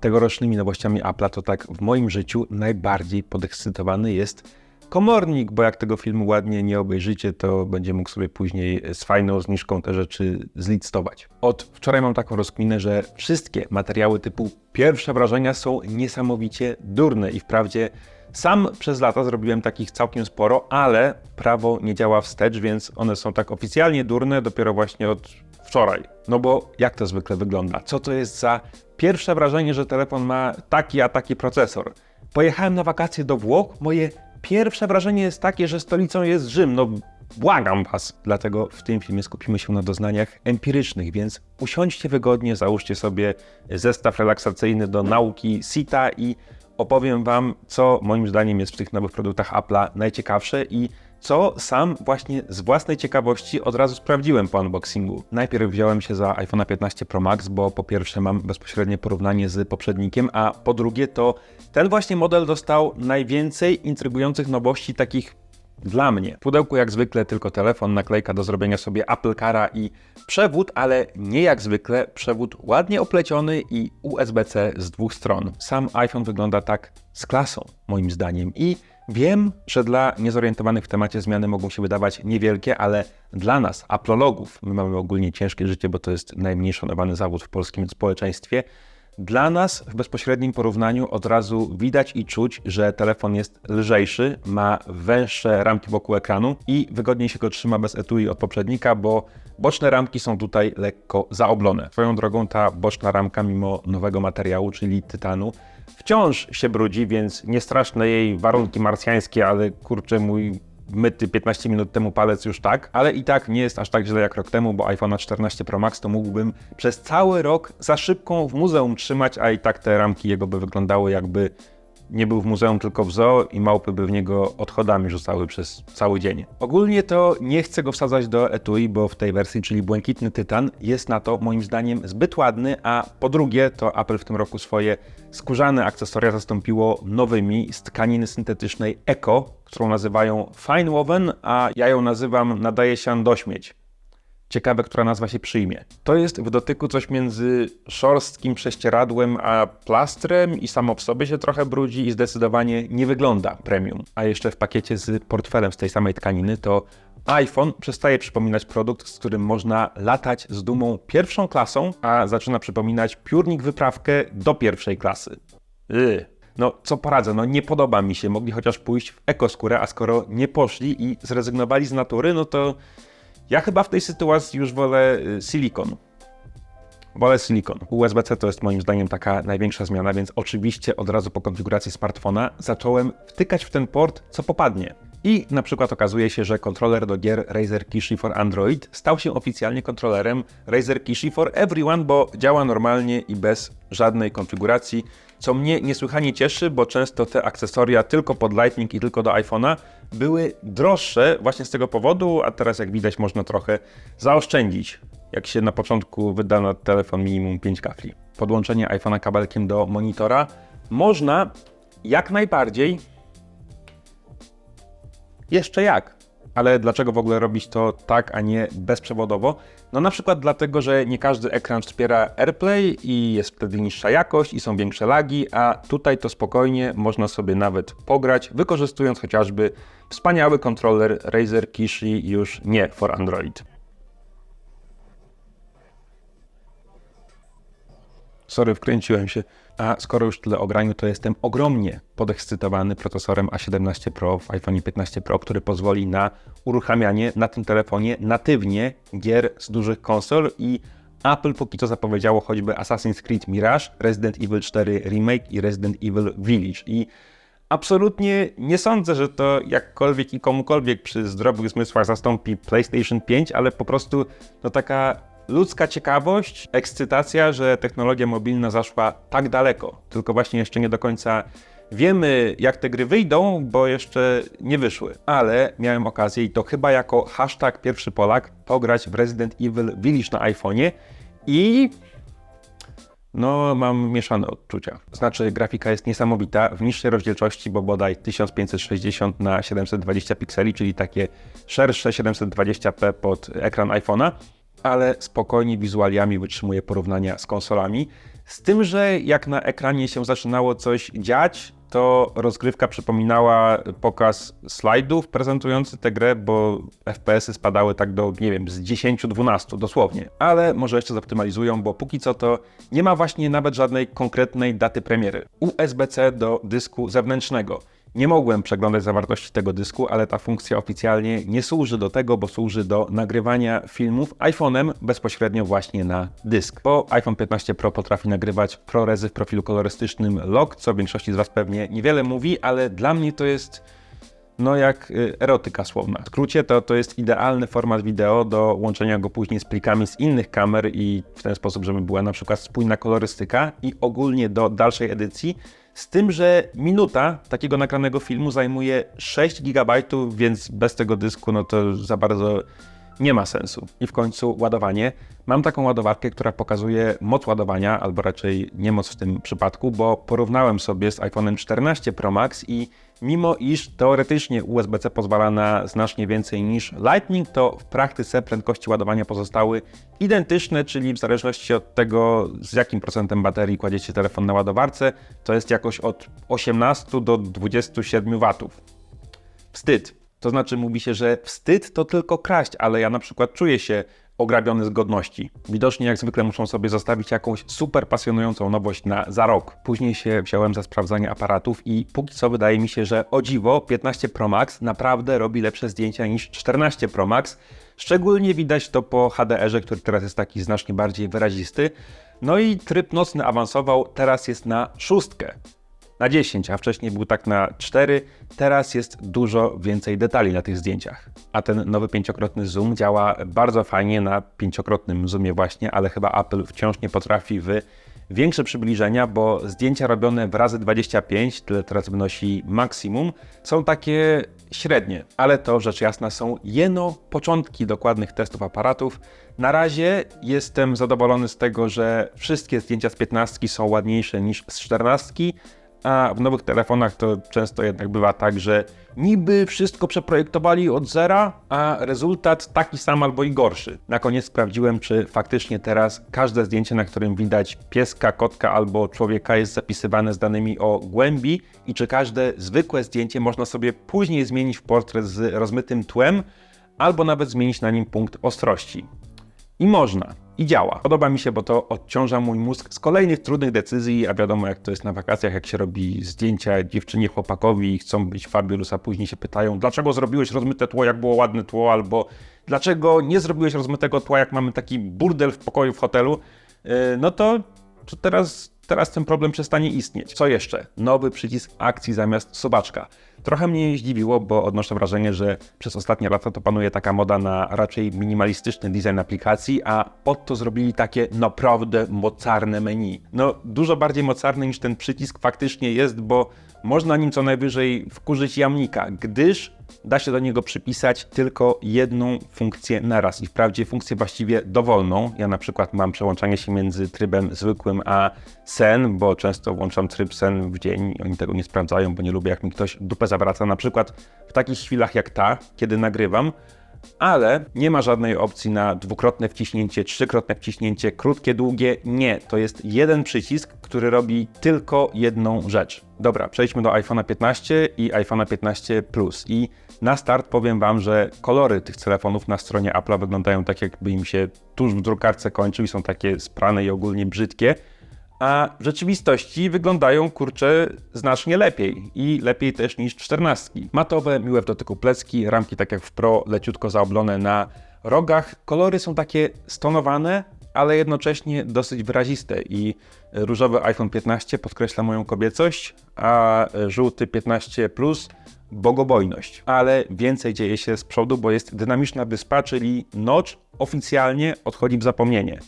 tegorocznymi nowościami Apple'a, to tak w moim życiu najbardziej podekscytowany jest komornik, bo jak tego filmu ładnie nie obejrzycie, to będzie mógł sobie później z fajną zniżką te rzeczy zlicytować. Od wczoraj mam taką rozkminę, że wszystkie materiały typu pierwsze wrażenia są niesamowicie durne i wprawdzie sam przez lata zrobiłem takich całkiem sporo, ale prawo nie działa wstecz, więc one są tak oficjalnie durne dopiero właśnie od wczoraj. No bo jak to zwykle wygląda? Co to jest za pierwsze wrażenie, że telefon ma taki a taki procesor? Pojechałem na wakacje do Włoch, moje pierwsze wrażenie jest takie, że stolicą jest Rzym. No błagam was. Dlatego w tym filmie skupimy się na doznaniach empirycznych, więc usiądźcie wygodnie, załóżcie sobie zestaw relaksacyjny do nauki SITA i opowiem wam, co moim zdaniem jest w tych nowych produktach Apple'a najciekawsze i co sam właśnie z własnej ciekawości od razu sprawdziłem po unboxingu. Najpierw wziąłem się za iPhone 15 Pro Max, bo po pierwsze mam bezpośrednie porównanie z poprzednikiem, a po drugie to ten właśnie model dostał najwięcej intrygujących nowości takich dla mnie. W pudełku jak zwykle tylko telefon, naklejka do zrobienia sobie Apple Cara i przewód, ale nie jak zwykle, przewód ładnie opleciony i USB-C z dwóch stron. Sam iPhone wygląda tak z klasą, moim zdaniem i Wiem, że dla niezorientowanych w temacie zmiany mogą się wydawać niewielkie, ale dla nas, aplologów, my mamy ogólnie ciężkie życie, bo to jest najmniej szanowany zawód w polskim społeczeństwie, dla nas w bezpośrednim porównaniu od razu widać i czuć, że telefon jest lżejszy, ma węższe ramki wokół ekranu i wygodniej się go trzyma bez etui od poprzednika, bo boczne ramki są tutaj lekko zaoblone. Swoją drogą ta boczna ramka, mimo nowego materiału, czyli tytanu, wciąż się brudzi, więc nie straszne jej warunki marsjańskie, ale kurczę mój myty 15 minut temu palec już tak, ale i tak nie jest aż tak źle jak rok temu, bo iPhone 14 Pro Max to mógłbym przez cały rok za szybką w muzeum trzymać, a i tak te ramki jego by wyglądały jakby nie był w muzeum, tylko w zoo i małpy by w niego odchodami rzucały przez cały dzień. Ogólnie to nie chcę go wsadzać do etui, bo w tej wersji, czyli błękitny tytan, jest na to moim zdaniem zbyt ładny, a po drugie to Apple w tym roku swoje skórzane akcesoria zastąpiło nowymi z tkaniny syntetycznej Eco, którą nazywają Fine Woven, a ja ją nazywam nadaje się do śmieć. Ciekawe, która nazwa się przyjmie. To jest w dotyku coś między szorstkim prześcieradłem a plastrem i samo w sobie się trochę brudzi i zdecydowanie nie wygląda premium. A jeszcze w pakiecie z portfelem z tej samej tkaniny to iPhone przestaje przypominać produkt, z którym można latać z dumą pierwszą klasą, a zaczyna przypominać piórnik wyprawkę do pierwszej klasy. Yy. No, co poradzę, no nie podoba mi się. Mogli chociaż pójść w ekoskórę, a skoro nie poszli i zrezygnowali z natury, no to ja chyba w tej sytuacji już wolę y, silikon. Wolę silikon. USB-C to jest moim zdaniem taka największa zmiana, więc oczywiście od razu po konfiguracji smartfona zacząłem wtykać w ten port co popadnie. I na przykład okazuje się, że kontroler do gier Razer Kishi for Android stał się oficjalnie kontrolerem Razer Kishi for Everyone, bo działa normalnie i bez żadnej konfiguracji, co mnie niesłychanie cieszy, bo często te akcesoria tylko pod Lightning i tylko do iPhone'a były droższe właśnie z tego powodu, a teraz jak widać można trochę zaoszczędzić, jak się na początku wyda na telefon minimum 5 kafli. Podłączenie iPhone'a kabelkiem do monitora można jak najbardziej jeszcze jak. Ale dlaczego w ogóle robić to tak, a nie bezprzewodowo? No na przykład dlatego, że nie każdy ekran wspiera AirPlay i jest wtedy niższa jakość i są większe lagi, a tutaj to spokojnie można sobie nawet pograć, wykorzystując chociażby wspaniały kontroler Razer Kishi już nie for Android. Sorry, wkręciłem się. A skoro już tyle o graniu, to jestem ogromnie podekscytowany procesorem A17 Pro w iPhone 15 Pro, który pozwoli na uruchamianie na tym telefonie natywnie gier z dużych konsol i Apple póki co zapowiedziało choćby Assassin's Creed Mirage, Resident Evil 4 Remake i Resident Evil Village. I absolutnie nie sądzę, że to jakkolwiek i komukolwiek przy zdrowych zmysłach zastąpi PlayStation 5, ale po prostu no taka ludzka ciekawość, ekscytacja, że technologia mobilna zaszła tak daleko. Tylko właśnie jeszcze nie do końca wiemy, jak te gry wyjdą, bo jeszcze nie wyszły. Ale miałem okazję i to chyba jako hashtag pierwszy Polak pograć w Resident Evil Village na iPhone'ie i no, mam mieszane odczucia. Znaczy, grafika jest niesamowita w niższej rozdzielczości, bo bodaj 1560 na 720 pikseli, czyli takie szersze 720p pod ekran iPhone'a ale spokojnie wizualiami wytrzymuje porównania z konsolami. Z tym, że jak na ekranie się zaczynało coś dziać, to rozgrywka przypominała pokaz slajdów prezentujący tę grę, bo FPS-y spadały tak do, nie wiem, z 10-12 dosłownie. Ale może jeszcze zoptymalizują, bo póki co to nie ma właśnie nawet żadnej konkretnej daty premiery. USB-C do dysku zewnętrznego. Nie mogłem przeglądać zawartości tego dysku, ale ta funkcja oficjalnie nie służy do tego, bo służy do nagrywania filmów iPhone'em bezpośrednio właśnie na dysk. Bo iPhone 15 Pro potrafi nagrywać ProResy w profilu kolorystycznym log, co większości z Was pewnie niewiele mówi, ale dla mnie to jest no jak y, erotyka słowna. W skrócie to, to jest idealny format wideo do łączenia go później z plikami z innych kamer i w ten sposób, żeby była na przykład spójna kolorystyka i ogólnie do dalszej edycji. Z tym, że minuta takiego nagranego filmu zajmuje 6 GB, więc bez tego dysku no to za bardzo nie ma sensu. I w końcu ładowanie. Mam taką ładowarkę, która pokazuje moc ładowania, albo raczej nie moc w tym przypadku, bo porównałem sobie z iPhone'em 14 Pro Max i mimo iż teoretycznie USB-C pozwala na znacznie więcej niż Lightning, to w praktyce prędkości ładowania pozostały identyczne, czyli w zależności od tego, z jakim procentem baterii kładziecie telefon na ładowarce, to jest jakoś od 18 do 27 watów. Wstyd. To znaczy mówi się, że wstyd to tylko kraść, ale ja na przykład czuję się ograbiony z godności. Widocznie jak zwykle muszą sobie zostawić jakąś super pasjonującą nowość na za rok. Później się wziąłem za sprawdzanie aparatów i póki co wydaje mi się, że o dziwo 15 Pro Max naprawdę robi lepsze zdjęcia niż 14 Pro Max. Szczególnie widać to po HDR-ze, który teraz jest taki znacznie bardziej wyrazisty. No i tryb nocny awansował, teraz jest na szóstkę na 10, a wcześniej był tak na 4. Teraz jest dużo więcej detali na tych zdjęciach. A ten nowy pięciokrotny zoom działa bardzo fajnie na pięciokrotnym zoomie właśnie, ale chyba Apple wciąż nie potrafi w większe przybliżenia, bo zdjęcia robione w razy 25, tyle teraz wynosi maksimum, są takie średnie, ale to rzecz jasna są jeno początki dokładnych testów aparatów. Na razie jestem zadowolony z tego, że wszystkie zdjęcia z 15 są ładniejsze niż z 14, a w nowych telefonach to często jednak bywa tak, że niby wszystko przeprojektowali od zera, a rezultat taki sam albo i gorszy. Na koniec sprawdziłem, czy faktycznie teraz każde zdjęcie, na którym widać pieska, kotka albo człowieka jest zapisywane z danymi o głębi i czy każde zwykłe zdjęcie można sobie później zmienić w portret z rozmytym tłem albo nawet zmienić na nim punkt ostrości. I można. I działa. Podoba mi się, bo to odciąża mój mózg z kolejnych trudnych decyzji, a wiadomo jak to jest na wakacjach, jak się robi zdjęcia dziewczynie chłopakowi i chcą być fabulous, a później się pytają, dlaczego zrobiłeś rozmyte tło, jak było ładne tło, albo dlaczego nie zrobiłeś rozmytego tła, jak mamy taki burdel w pokoju w hotelu, yy, no to teraz, teraz ten problem przestanie istnieć. Co jeszcze? Nowy przycisk akcji zamiast sobaczka. Trochę mnie zdziwiło, bo odnoszę wrażenie, że przez ostatnie lata to panuje taka moda na raczej minimalistyczny design aplikacji, a pod to zrobili takie naprawdę mocarne menu. No, dużo bardziej mocarne niż ten przycisk faktycznie jest, bo można nim co najwyżej wkurzyć jamnika, gdyż da się do niego przypisać tylko jedną funkcję naraz i wprawdzie funkcję właściwie dowolną. Ja na przykład mam przełączanie się między trybem zwykłym a sen, bo często włączam tryb sen w dzień oni tego nie sprawdzają, bo nie lubię jak mi ktoś dupę zawraca, na przykład w takich chwilach jak ta, kiedy nagrywam, ale nie ma żadnej opcji na dwukrotne wciśnięcie, trzykrotne wciśnięcie, krótkie, długie. Nie, to jest jeden przycisk, który robi tylko jedną rzecz. Dobra, przejdźmy do iPhone'a 15 i iPhone'a 15 Plus. I na start powiem Wam, że kolory tych telefonów na stronie Apple'a wyglądają tak, jakby im się tuż w drukarce kończył i są takie sprane i ogólnie brzydkie a w rzeczywistości wyglądają kurcze znacznie lepiej i lepiej też niż czternastki. Matowe, miłe w dotyku plecki, ramki tak jak w Pro, leciutko zaoblone na rogach. Kolory są takie stonowane, ale jednocześnie dosyć wyraziste i różowy iPhone 15 podkreśla moją kobiecość, a żółty 15 Plus bogobojność. Ale więcej dzieje się z przodu, bo jest dynamiczna wyspa, czyli Notch oficjalnie odchodzi w zapomnienie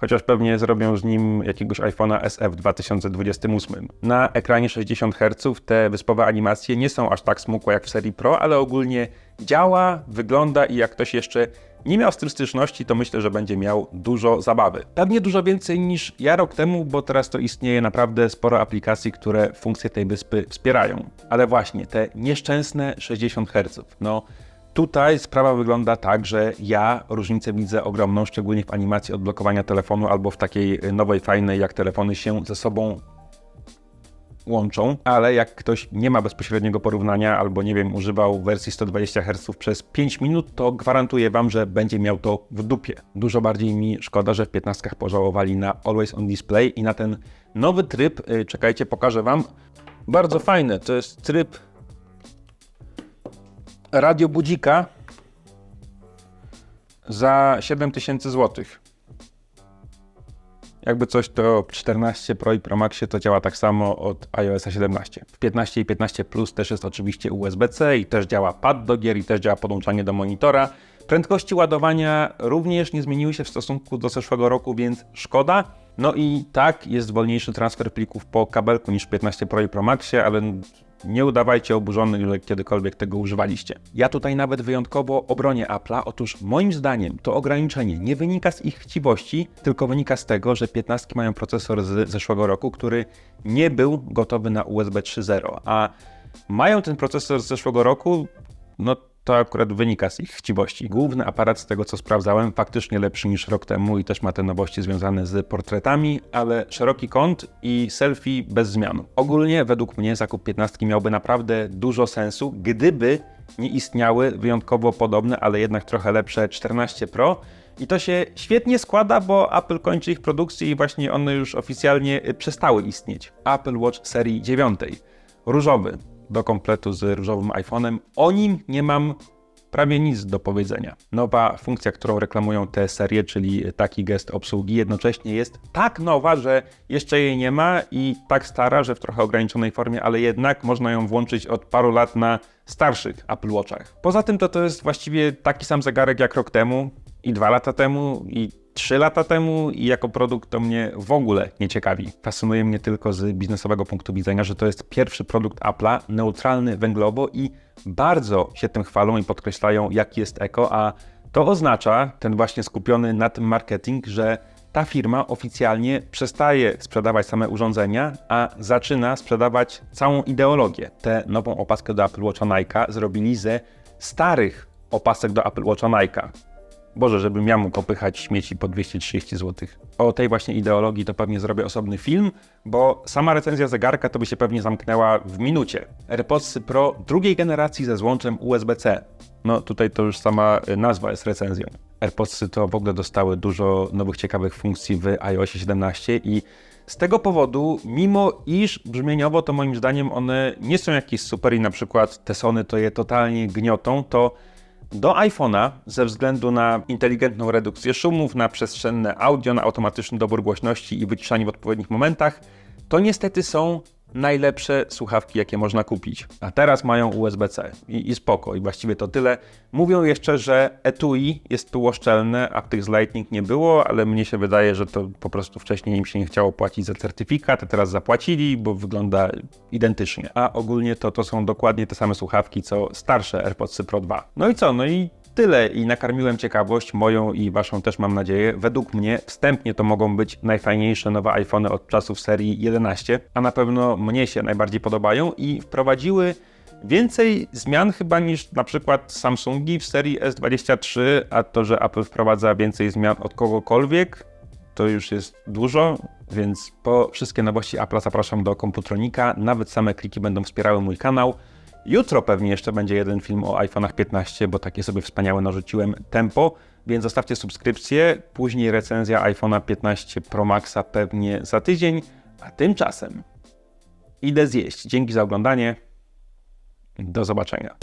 chociaż pewnie zrobią z nim jakiegoś iPhone'a SE w 2028. Na ekranie 60 Hz te wyspowe animacje nie są aż tak smukłe jak w serii Pro, ale ogólnie działa, wygląda i jak ktoś jeszcze nie miał stylistyczności, to myślę, że będzie miał dużo zabawy. Pewnie dużo więcej niż ja rok temu, bo teraz to istnieje naprawdę sporo aplikacji, które funkcje tej wyspy wspierają. Ale właśnie, te nieszczęsne 60 Hz. No, Tutaj sprawa wygląda tak, że ja różnicę widzę ogromną, szczególnie w animacji odblokowania telefonu albo w takiej nowej, fajnej, jak telefony się ze sobą łączą, ale jak ktoś nie ma bezpośredniego porównania albo nie wiem, używał wersji 120 Hz przez 5 minut, to gwarantuję Wam, że będzie miał to w dupie. Dużo bardziej mi szkoda, że w 15 pożałowali na Always on Display i na ten nowy tryb, yy, czekajcie, pokażę Wam. Bardzo fajny, to jest tryb radio budzika za 7000 zł. Jakby coś, to 14 Pro i Pro Maxie to działa tak samo od iOS 17. W 15 i 15 Plus też jest oczywiście USB-C i też działa pad do gier i też działa podłączanie do monitora. Prędkości ładowania również nie zmieniły się w stosunku do zeszłego roku, więc szkoda. No i tak, jest wolniejszy transfer plików po kabelku niż w 15 Pro i Pro Maxie, ale nie udawajcie oburzonych, że kiedykolwiek tego używaliście. Ja tutaj nawet wyjątkowo obronię Apple'a. Otóż moim zdaniem to ograniczenie nie wynika z ich chciwości, tylko wynika z tego, że 15 mają procesor z zeszłego roku, który nie był gotowy na USB 3.0, a mają ten procesor z zeszłego roku, no to akurat wynika z ich chciwości. Główny aparat, z tego co sprawdzałem, faktycznie lepszy niż rok temu i też ma te nowości związane z portretami, ale szeroki kąt i selfie bez zmian. Ogólnie, według mnie, zakup 15 miałby naprawdę dużo sensu, gdyby nie istniały wyjątkowo podobne, ale jednak trochę lepsze 14 Pro. I to się świetnie składa, bo Apple kończy ich produkcję i właśnie one już oficjalnie przestały istnieć. Apple Watch serii 9. Różowy, do kompletu z różowym iPhone'em. O nim nie mam prawie nic do powiedzenia. Nowa funkcja, którą reklamują te serie, czyli taki gest obsługi, jednocześnie jest tak nowa, że jeszcze jej nie ma i tak stara, że w trochę ograniczonej formie, ale jednak można ją włączyć od paru lat na starszych Apple Watchach. Poza tym to to jest właściwie taki sam zegarek jak rok temu i dwa lata temu i 3 lata temu i jako produkt to mnie w ogóle nie ciekawi. Fascynuje mnie tylko z biznesowego punktu widzenia, że to jest pierwszy produkt Apple'a neutralny węglowo i bardzo się tym chwalą i podkreślają, jaki jest eko, a to oznacza, ten właśnie skupiony na tym marketing, że ta firma oficjalnie przestaje sprzedawać same urządzenia, a zaczyna sprzedawać całą ideologię. Tę nową opaskę do Apple Watcha Nike zrobili ze starych opasek do Apple Watcha Nike. Boże, żebym ja mógł popychać śmieci po 230 zł. O tej właśnie ideologii to pewnie zrobię osobny film, bo sama recenzja zegarka to by się pewnie zamknęła w minucie. AirPods Pro drugiej generacji ze złączem USB-C. No tutaj to już sama nazwa jest recenzją. AirPods to w ogóle dostały dużo nowych ciekawych funkcji w iOS 17 i z tego powodu, mimo iż brzmieniowo to moim zdaniem one nie są jakieś super i na przykład te Sony to je totalnie gniotą, to do iPhone'a ze względu na inteligentną redukcję szumów, na przestrzenne audio, na automatyczny dobór głośności i wyciszanie w odpowiednich momentach, to niestety są najlepsze słuchawki, jakie można kupić. A teraz mają USB-C i, i spoko, i właściwie to tyle. Mówią jeszcze, że etui jest tułoszczelne, a w tych z Lightning nie było, ale mnie się wydaje, że to po prostu wcześniej im się nie chciało płacić za certyfikat, a teraz zapłacili, bo wygląda identycznie. A ogólnie to, to są dokładnie te same słuchawki, co starsze AirPods Pro 2. No i co? No i tyle i nakarmiłem ciekawość, moją i waszą też mam nadzieję. Według mnie wstępnie to mogą być najfajniejsze nowe iPhony od czasów serii 11, a na pewno mnie się najbardziej podobają i wprowadziły więcej zmian chyba niż na przykład Samsungi w serii S23, a to, że Apple wprowadza więcej zmian od kogokolwiek, to już jest dużo, więc po wszystkie nowości Apple zapraszam do Komputronika. Nawet same kliki będą wspierały mój kanał. Jutro pewnie jeszcze będzie jeden film o iPhone'ach 15, bo takie sobie wspaniałe narzuciłem tempo, więc zostawcie subskrypcję. Później recenzja iPhone'a 15 Pro Maxa pewnie za tydzień, a tymczasem idę zjeść. Dzięki za oglądanie. Do zobaczenia.